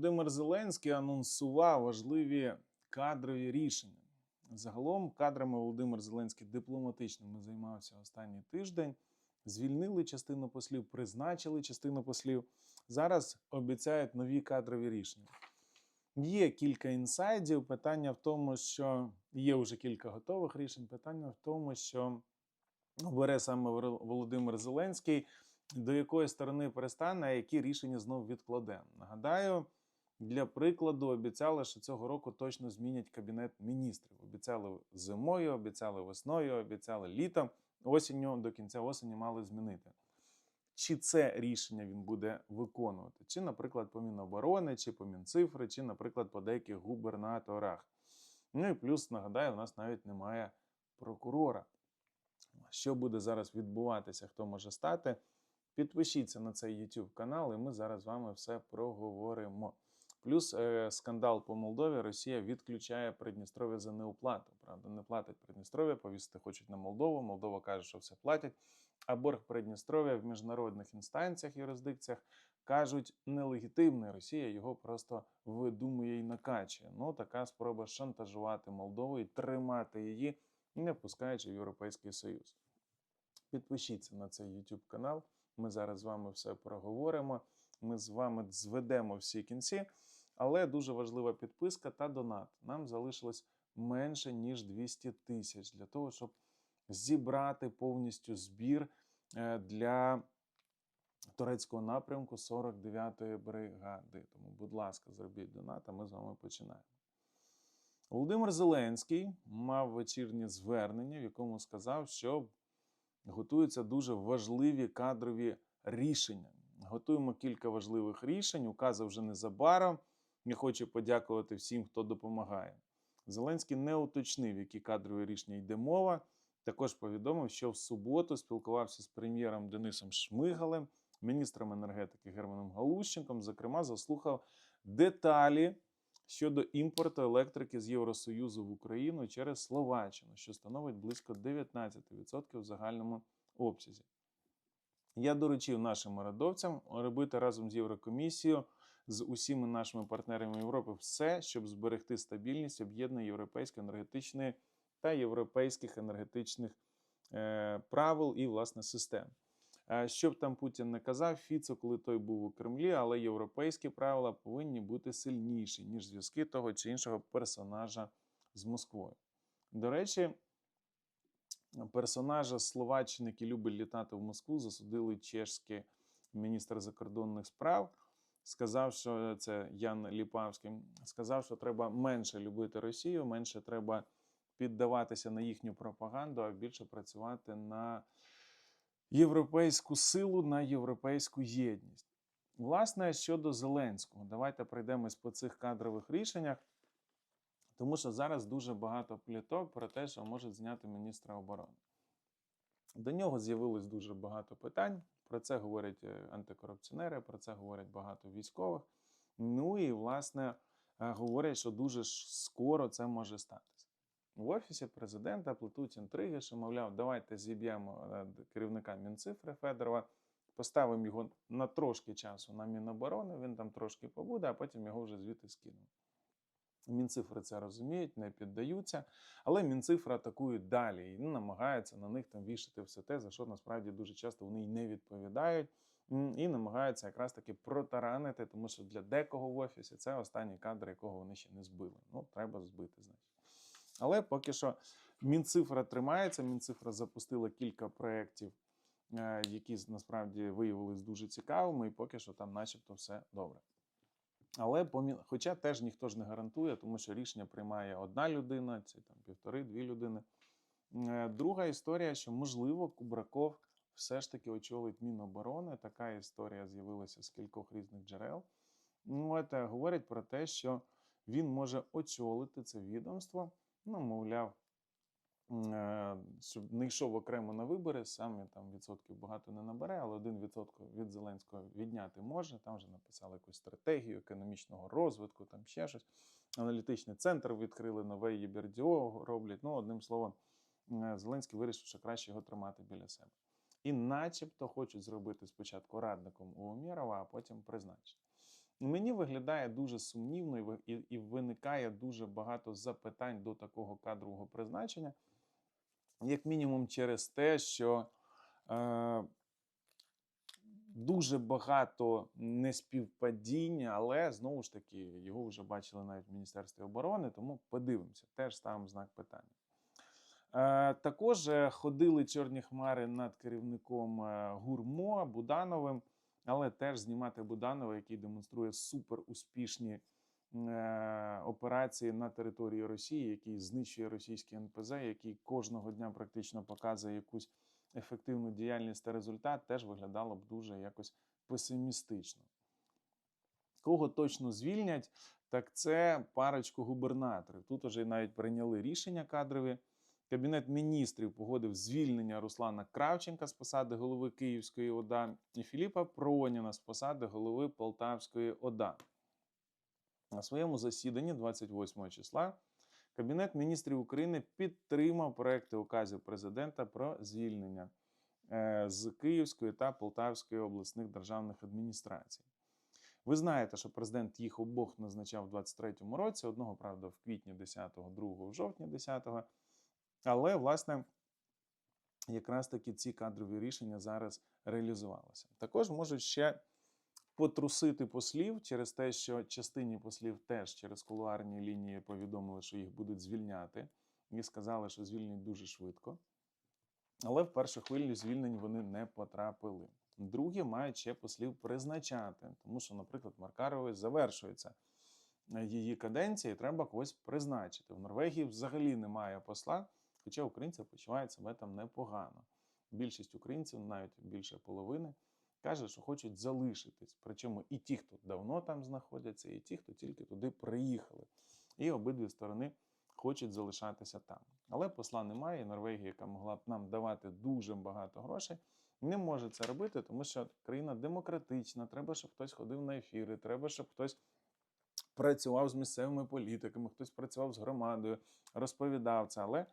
Володимир Зеленський анонсував важливі кадрові рішення. Загалом кадрами Володимир Зеленський дипломатичними займався останній тиждень. Звільнили частину послів, призначили частину послів. Зараз обіцяють нові кадрові рішення. Є кілька інсайдів. Питання в тому, що є вже кілька готових рішень. Питання в тому, що обере саме Володимир Зеленський, до якої сторони перестане, а які рішення знов відкладе. Нагадаю, для прикладу обіцяли, що цього року точно змінять кабінет міністрів. Обіцяли зимою, обіцяли весною, обіцяли літом. Осінню до кінця осені мали змінити. Чи це рішення він буде виконувати? Чи, наприклад, по Міноборони, чи по Мінцифри, чи, наприклад, по деяких губернаторах. Ну і плюс, нагадаю, у нас навіть немає прокурора. Що буде зараз відбуватися, хто може стати? Підпишіться на цей YouTube канал, і ми зараз з вами все проговоримо. Плюс е, скандал по Молдові. Росія відключає Придністров'я за неуплату. Правда, не платить Придністров'я, повісити хочуть на Молдову. Молдова каже, що все платять. А борг Придністров'я в міжнародних інстанціях, юрисдикціях кажуть нелегітимний. Росія його просто видумує і накачує. Ну, така спроба шантажувати Молдову і тримати її, не впускаючи в Європейський Союз. Підпишіться на цей YouTube канал. Ми зараз з вами все проговоримо. Ми з вами зведемо всі кінці. Але дуже важлива підписка та донат. Нам залишилось менше ніж 200 тисяч для того, щоб зібрати повністю збір е, для турецького напрямку 49-ї бригади. Тому, будь ласка, зробіть донат, а ми з вами починаємо. Володимир Зеленський мав вечірнє звернення, в якому сказав, що готуються дуже важливі кадрові рішення. Готуємо кілька важливих рішень. Укази вже незабаром. Я хочу подякувати всім, хто допомагає. Зеленський не уточнив, які кадрові рішення йде мова. Також повідомив, що в суботу спілкувався з прем'єром Денисом Шмигалем, міністром енергетики Германом Галущенком. Зокрема, заслухав деталі щодо імпорту електрики з Євросоюзу в Україну через Словаччину, що становить близько 19% в загальному обсязі. Я доручив нашим урядовцям робити разом з Єврокомісією, з усіма нашими партнерами Європи все, щоб зберегти стабільність об'єднаної європейської енергетичної та європейських енергетичних е, правил і власне систем. Що б там Путін не казав, Фіцо, коли той був у Кремлі, але європейські правила повинні бути сильніші, ніж зв'язки того чи іншого персонажа з Москвою. До речі, персонажа Словаччини, який любить літати в Москву, засудили чешський міністр закордонних справ. Сказав, що це Ян Ліпавський, сказав, що треба менше любити Росію, менше треба піддаватися на їхню пропаганду, а більше працювати на європейську силу, на європейську єдність. Власне, щодо Зеленського, давайте пройдемось по цих кадрових рішеннях, тому що зараз дуже багато пліток про те, що може зняти міністра оборони. До нього з'явилось дуже багато питань. Про це говорять е, антикорупціонери, про це говорять багато військових. Ну і, власне, е, говорять, що дуже скоро це може статися. В офісі президента плетуть інтриги, що, мовляв, давайте зіб'ємо е, керівника Мінцифри Федорова, поставимо його на трошки часу на Міноборони, він там трошки побуде, а потім його вже звідти скинемо. Мінцифри це розуміють, не піддаються, але Мінцифри атакують далі і ну, намагаються на них там вішати все те, за що насправді дуже часто вони й не відповідають, і намагаються якраз таки протаранити, тому що для декого в офісі це останній кадр, якого вони ще не збили. Ну, треба збити, значить. Але поки що Мінцифра тримається. Мінцифра запустила кілька проєктів, е, які насправді виявились дуже цікавими, і поки що там, начебто, все добре. Але помі... хоча теж ніхто ж не гарантує, тому що рішення приймає одна людина, чи там півтори-дві людини. Е, Друга історія, що можливо Кубраков все ж таки очолить Міноборони. Така історія з'явилася з кількох різних джерел. Ну, от, е, говорять про те, що він може очолити це відомство. Ну, мовляв, щоб не йшов окремо на вибори, сам він там відсотків багато не набере, але один відсоток від Зеленського відняти може. Там вже написали якусь стратегію економічного розвитку, там ще щось. Аналітичний центр відкрили, нове ЄБРДО роблять. Ну, одним словом, е, Зеленський вирішив, що краще його тримати біля себе. І начебто хочуть зробити спочатку радником у Умєрова, а потім призначити. Мені виглядає дуже сумнівно і, і, і виникає дуже багато запитань до такого кадрового призначення, як мінімум через те, що е, дуже багато неспівпадінь, але знову ж таки його вже бачили навіть в Міністерстві оборони, тому подивимося, теж ставимо знак питання. Е, також е, ходили чорні хмари над керівником е, Гурмо Будановим, але теж знімати Буданова, який демонструє супер успішні операції на території Росії, який знищує російські НПЗ, який кожного дня практично показує якусь ефективну діяльність та результат, теж виглядало б дуже якось песимістично. Кого точно звільнять, так це парочку губернаторів. Тут уже навіть прийняли рішення кадрові. Кабінет міністрів погодив звільнення Руслана Кравченка з посади голови Київської ОДА і Філіпа Проніна з посади голови Полтавської ОДА. На своєму засіданні 28 числа Кабінет міністрів України підтримав проекти указів президента про звільнення е, з Київської та Полтавської обласних державних адміністрацій. Ви знаєте, що президент їх обох назначав у 23-му році, одного, правда, в квітні 10-го, другого в жовтні 10-го. Але, власне, якраз таки ці кадрові рішення зараз реалізувалися. Також можуть ще потрусити послів через те, що частині послів теж через кулуарні лінії повідомили, що їх будуть звільняти, і сказали, що звільнять дуже швидко. Але в першу хвилю звільнень вони не потрапили. Другі мають ще послів призначати, тому що, наприклад, Маркарової завершується е, її каденція, і треба когось призначити. В Норвегії взагалі немає посла, хоча українці почувають себе там непогано. Більшість українців, навіть більше половини, каже, що хочуть залишитись. Причому і ті, хто давно там знаходяться, і ті, хто тільки туди приїхали. І обидві сторони хочуть залишатися там. Але посла немає. і Норвегія, яка могла б нам давати дуже багато грошей, не може це робити, тому що країна демократична. Треба, щоб хтось ходив на ефіри, треба, щоб хтось працював з місцевими політиками, хтось працював з громадою, розповідав це, але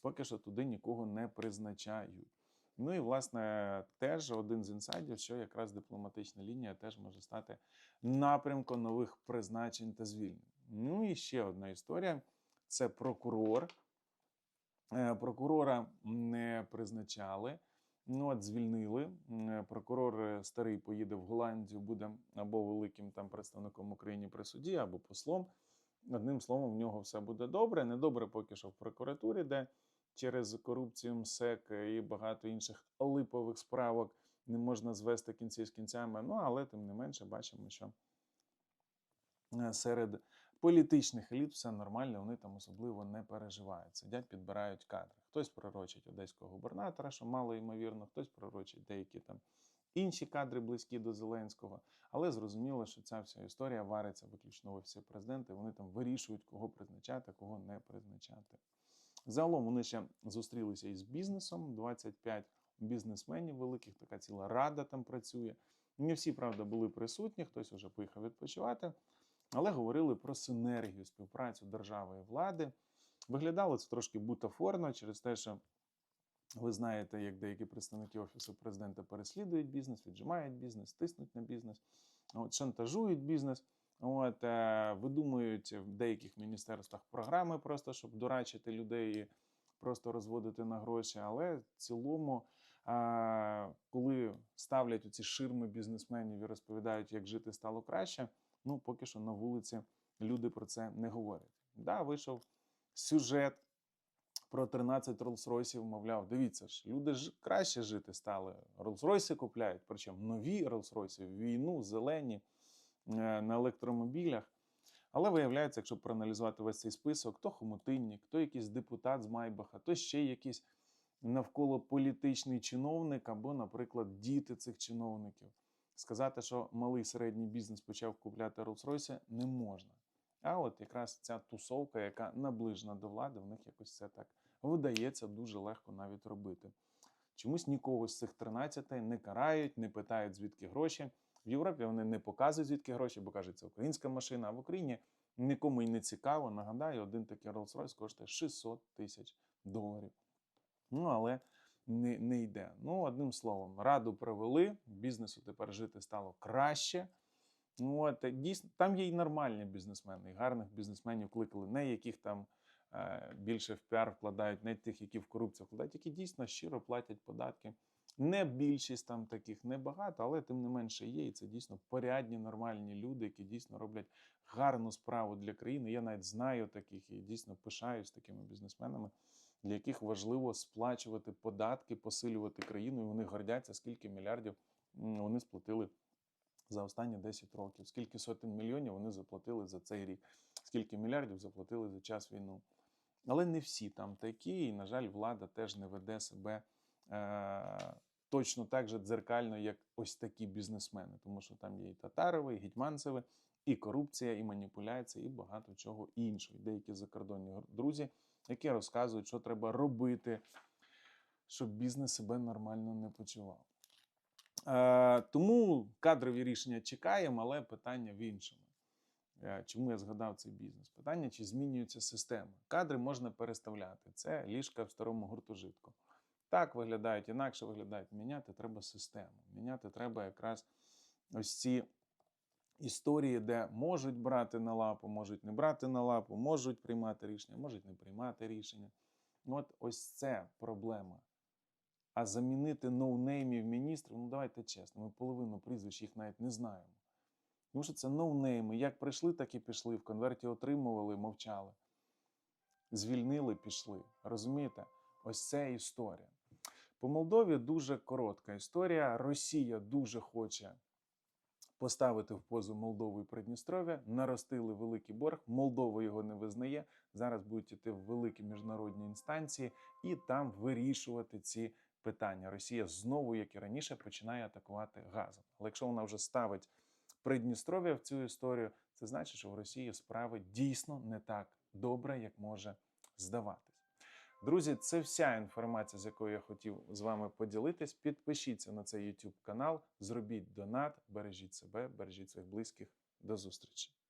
поки що туди нікого не призначають. Ну і власне теж один з інсайдів, що якраз дипломатична лінія теж може стати напрямком нових призначень та звільнень. Ну і ще одна історія: це прокурор. Е, Прокурора не призначали. Ну, от звільнили. Прокурор е, старий поїде в Голландію, буде або великим там представником України при суді, або послом. Одним словом, в нього все буде добре. Недобре поки що в прокуратурі, де через корупцію МСЕК і багато інших липових справок не можна звести кінці з кінцями. Ну, але тим не менше бачимо, що е, серед політичних еліт все нормально, вони там особливо не переживають. Сидять, підбирають кадри. Хтось пророчить одеського губернатора, що мало ймовірно, хтось пророчить деякі там інші кадри близькі до Зеленського. Але зрозуміло, що ця вся історія вариться виключно в офісі президента. і Вони там вирішують, кого призначати, кого не призначати. Загалом вони ще зустрілися із бізнесом. 25 бізнесменів великих, така ціла рада там працює. Не всі, правда, були присутні, хтось вже поїхав відпочивати, але говорили про синергію, співпрацю держави і влади. Виглядало це трошки бутафорно через те, що ви знаєте, як деякі представники офісу президента переслідують бізнес, віджимають бізнес, тиснуть на бізнес, шантажують бізнес. От, е, видумують в деяких міністерствах програми, просто щоб дурачити людей і просто розводити на гроші. Але в цілому, е, коли ставлять оці ширми бізнесменів і розповідають, як жити стало краще, ну поки що на вулиці люди про це не говорять. Да, вийшов сюжет про 13 Роллс-Ройсів, мовляв, дивіться ж, люди ж краще жити стали. Роллс-Ройси купляють, причому нові Роллс-Ройси, війну, зелені на електромобілях. Але виявляється, якщо проаналізувати весь цей список, то хомутинник, то якийсь депутат з Майбаха, то ще якийсь навколо політичний чиновник або, наприклад, діти цих чиновників. Сказати, що малий середній бізнес почав купляти Роллс-Ройси, не можна. А от якраз ця тусовка, яка наближена до влади, в них якось це так вдається дуже легко навіть робити. Чомусь нікого з цих 13 не карають, не питають, звідки гроші. В Європі вони не показують, звідки гроші, бо кажуть, це українська машина, а в Україні нікому й не цікаво. Нагадаю, один такий Rolls-Royce коштує 600 тисяч доларів. Ну, але не, не йде. Ну, одним словом, раду провели, бізнесу тепер жити стало краще. Ну, От, дійсно, там є і нормальні бізнесмени, і гарних бізнесменів кликали, не яких там е, більше в піар вкладають, не тих, які в корупцію вкладають, які дійсно щиро платять податки. Не більшість там таких, не багато, але тим не менше є. І це дійсно порядні, нормальні люди, які дійсно роблять гарну справу для країни. Я навіть знаю таких і дійсно пишаюсь такими бізнесменами, для яких важливо сплачувати податки, посилювати країну, і вони гордяться, скільки мільярдів вони сплатили за останні 10 років, скільки сотень мільйонів вони заплатили за цей рік, скільки мільярдів заплатили за час війну. Але не всі там такі, і, на жаль, влада теж не веде себе точно так же дзеркально, як ось такі бізнесмени, тому що там є і Татарови, і Гетьманцеви, і корупція, і маніпуляція, і багато чого іншого. Деякі закордонні друзі, які розказують, що треба робити, щоб бізнес себе нормально не почував. Е, тому кадрові рішення чекаємо, але питання в іншому. Е, Чому я згадав цей бізнес? Питання, чи змінюється система. Кадри можна переставляти. Це ліжка в старому гуртожитку. Так виглядають, інакше виглядають. Міняти треба систему. Міняти треба якраз ось ці історії, де можуть брати на лапу, можуть не брати на лапу, можуть приймати рішення, можуть не приймати рішення. От ось це проблема. А замінити ноунеймів міністрів, ну давайте чесно, ми половину прізвищ їх навіть не знаємо. Тому що це ноунейми. Як прийшли, так і пішли. В конверті отримували, мовчали. Звільнили, пішли. Розумієте? Ось це історія. По Молдові дуже коротка історія. Росія дуже хоче поставити в позу Молдову і Придністров'я. Наростили великий борг. Молдова його не визнає. Зараз будуть іти в великі міжнародні інстанції і там вирішувати ці питання. Росія знову, як і раніше, починає атакувати газом. Але якщо вона вже ставить Придністров'я в цю історію, це значить, що в Росії справи дійсно не так добре, як може здаватись. Друзі, це вся інформація, з якою я хотів з вами поділитись. Підпишіться на цей YouTube канал, зробіть донат, бережіть себе, бережіть своїх близьких. До зустрічі!